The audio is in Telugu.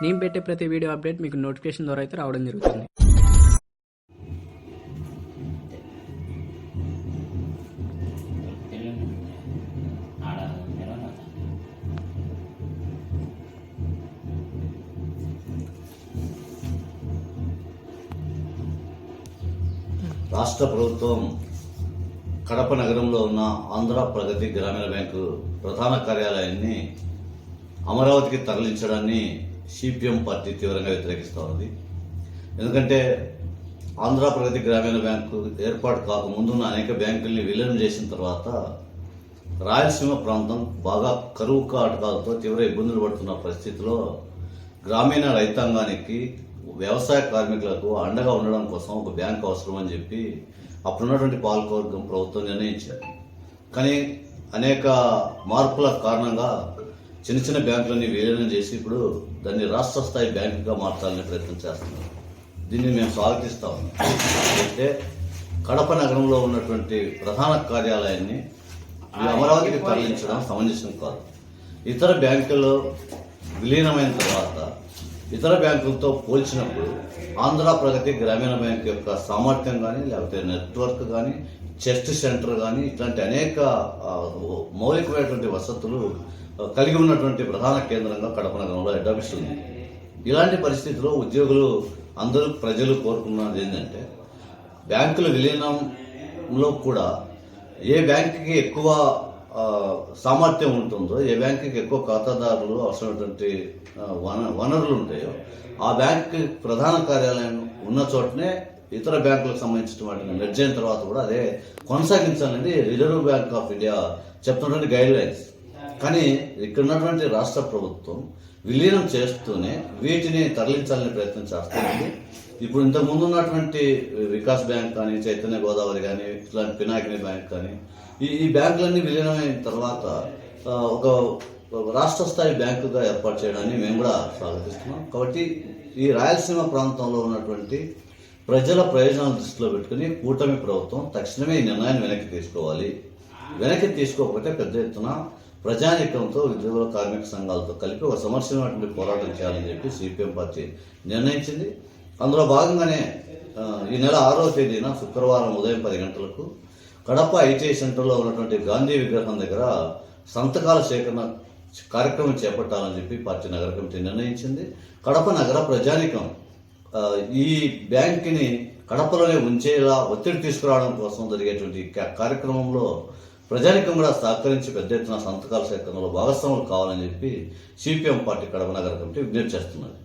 నేను పెట్టే ప్రతి వీడియో అప్డేట్ మీకు నోటిఫికేషన్ ద్వారా అయితే రావడం జరుగుతుంది. రాష్ట్ర ప్రభుత్వం కడప నగరంలో ఉన్న ఆంధ్ర ప్రగతి గ్రామీణ బ్యాంకు ప్రధాన కార్యాలయాన్ని అమరావతికి తరలించడాన్ని సిపిఎం పార్టీ తీవ్రంగా వ్యతిరేకిస్తూ ఉంది. ఎందుకంటే ఆంధ్ర ప్రగతి గ్రామీణ బ్యాంకు ఏర్పాటు కాకముందున్న అనేక బ్యాంకుల్ని విలీనం చేసిన తర్వాత రాయలసీమ ప్రాంతం బాగా కరువు కాటకాలతో తీవ్ర ఇబ్బందులు పడుతున్న పరిస్థితిలో గ్రామీణ రైతాంగానికి వ్యవసాయ కార్మికులకు అండగా ఉండడం కోసం ఒక బ్యాంక్ అవసరం అని చెప్పి అప్పుడున్నటువంటి పాలకవర్గం ప్రభుత్వం నిర్ణయించారు. కానీ అనేక మార్పుల కారణంగా చిన్న చిన్న బ్యాంకులన్నీ విలీనం చేసి ఇప్పుడు దాన్ని రాష్ట్ర స్థాయి బ్యాంకుగా మార్చాలనే ప్రయత్నం చేస్తున్నాం దీన్ని మేము స్వాగతిస్తాం అయితే కడప నగరంలో ఉన్నటువంటి ప్రధాన కార్యాలయాన్ని అమరావతికి తరలించడం సమంజసం కాదు. ఇతర బ్యాంకుల్లో విలీనమైన తర్వాత ఇతర బ్యాంకులతో పోల్చినప్పుడు ఆంధ్ర ప్రగతి గ్రామీణ బ్యాంక్ యొక్క సామర్థ్యం కానీ లేకపోతే నెట్వర్క్ కానీ చెస్ట్ సెంటర్ కానీ ఇట్లాంటి అనేక మౌలికమైనటువంటి వసతులు కలిగి ఉన్నటువంటి ప్రధాన కేంద్రంగా కడప నగరంలో హెడ్ ఆఫీస్ ఉంది. ఇలాంటి పరిస్థితిలో ఉద్యోగులు అందరూ ప్రజలు కోరుకున్నది ఏంటంటే బ్యాంకుల విలీనంలో కూడా ఏ బ్యాంకుకి ఎక్కువ సామర్థ్యం ఉంటుందో ఏ బ్యాంకుకి ఎక్కువ ఖాతాదారులు అవసరమైనటువంటి వన వనరులు ఉంటాయో ఆ బ్యాంక్ ప్రధాన కార్యాలయం ఉన్న చోటనే ఇతర బ్యాంకులకు సంబంధించిన వాటిని మెర్జ్ అయిన తర్వాత కూడా అదే కొనసాగించాలని రిజర్వ్ బ్యాంక్ ఆఫ్ ఇండియా చెప్తున్నటువంటి గైడ్ లైన్స్ కానీ ఇక్కడ ఉన్నటువంటి రాష్ట్ర ప్రభుత్వం విలీనం చేస్తూనే వీటిని తరలించాలని ప్రయత్నం చేస్తుంది. ఇప్పుడు ఇంతకు ముందు ఉన్నటువంటి వికాస్ బ్యాంక్ కానీ చైతన్య గోదావరి కానీ ఇట్లాంటి పినాకిని బ్యాంక్ కానీ ఈ ఈ బ్యాంకులన్నీ విలీనమైన తర్వాత ఒక ఒక రాష్ట్ర స్థాయి బ్యాంకుగా ఏర్పాటు చేయడాన్ని మేము కూడా స్వాగతిస్తున్నాం. కాబట్టి ఈ రాయలసీమ ప్రాంతంలో ఉన్నటువంటి ప్రజల ప్రయోజనాలు దృష్టిలో పెట్టుకుని కూటమి ప్రభుత్వం తక్షణమే ఈ నిర్ణయాన్ని వెనక్కి తీసుకోవాలి. వెనక్కి తీసుకోకపోతే పెద్ద ఎత్తున ప్రజానీకంతో ఉద్యోగుల కార్మిక సంఘాలతో కలిపి ఒక సమస్యమైనటువంటి పోరాటం చేయాలని చెప్పి సిపిఎం పార్టీ నిర్ణయించింది. అందులో భాగంగానే ఈ నెల ఆరో తేదీన శుక్రవారం ఉదయం పది గంటలకు కడప ఐటీఐ సెంటర్లో ఉన్నటువంటి గాంధీ విగ్రహం దగ్గర సంతకాల సేకరణ కార్యక్రమం చేపట్టాలని చెప్పి పార్టీ నగర కమిటీ నిర్ణయించింది. కడప నగర ప్రజానికం ఈ బ్యాంక్ని కడపలోనే ఉంచేలా ఒత్తిడి తీసుకురావడం కోసం జరిగేటువంటి కార్యక్రమంలో ప్రజానికం కూడా సహకరించి పెద్ద ఎత్తున సంతకాల సేకరణలో భాగస్వాములు కావాలని చెప్పి సిపిఎం పార్టీ కడప నగర కమిటీ విజ్ఞప్తి చేస్తున్నది.